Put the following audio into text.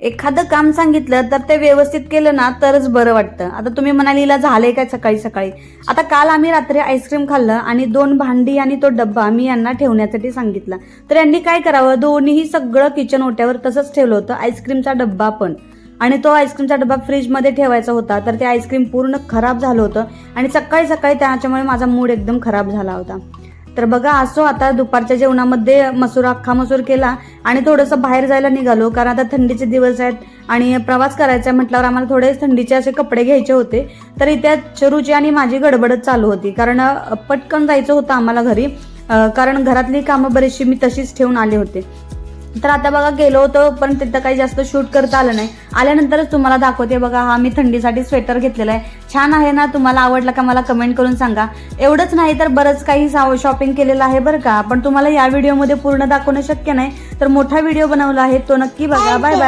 एखादं काम सांगितलं तर ते व्यवस्थित केलं ना तरच बरं वाटतं. आता तुम्ही म्हणाली झालंय काय सकाळी सकाळी? आता काल आम्ही रात्री आईस्क्रीम खाल्लं आणि दोन भांडी आणि तो डब्बा मी यांना ठेवण्यासाठी सांगितला. तर यांनी काय करावं? दोन्हीही सगळं किचन ओट्यावर तसंच ठेवलं होतं आईस्क्रीमचा डब्बा पण. आणि तो आईस्क्रीमचा डब्बा फ्रीजमध्ये ठेवायचा होता तर ते आईस्क्रीम पूर्ण खराब झालं होतं. आणि सकाळी सकाळी त्याच्यामुळे माझा मूड एकदम खराब झाला होता. तर बघा असो आता दुपारच्या जेवणामध्ये मसूर अख्खा मसूर केला आणि थोडंसं बाहेर जायला निघालो कारण आता थंडीचे दिवस आहेत आणि प्रवास करायचा म्हटल्यावर आम्हाला थोडे थंडीचे असे कपडे घ्यायचे होते. तर इथे चरूची आणि माझी गडबडच चालू होती कारण पटकन जायचं होतं आम्हाला घरी कारण घरातली कामं बरीचशी मी तशीच ठेवून आले होते. तर आता बघा गेलो होतो पण तिथं काही जास्त शूट करता आलं नाही. आल्यानंतरच तुम्हाला दाखवते बघा हा मी थंडीसाठी स्वेटर घेतलेला आहे. छान आहे ना? तुम्हाला आवडला का मला कमेंट करून सांगा. एवढंच नाही तर बरंच काही शॉपिंग केलेलं आहे बरं का? पण तुम्हाला या व्हिडिओमध्ये पूर्ण दाखवणं शक्य नाही. तर मोठा व्हिडिओ बनवला आहे तो नक्की बघा. Bye bye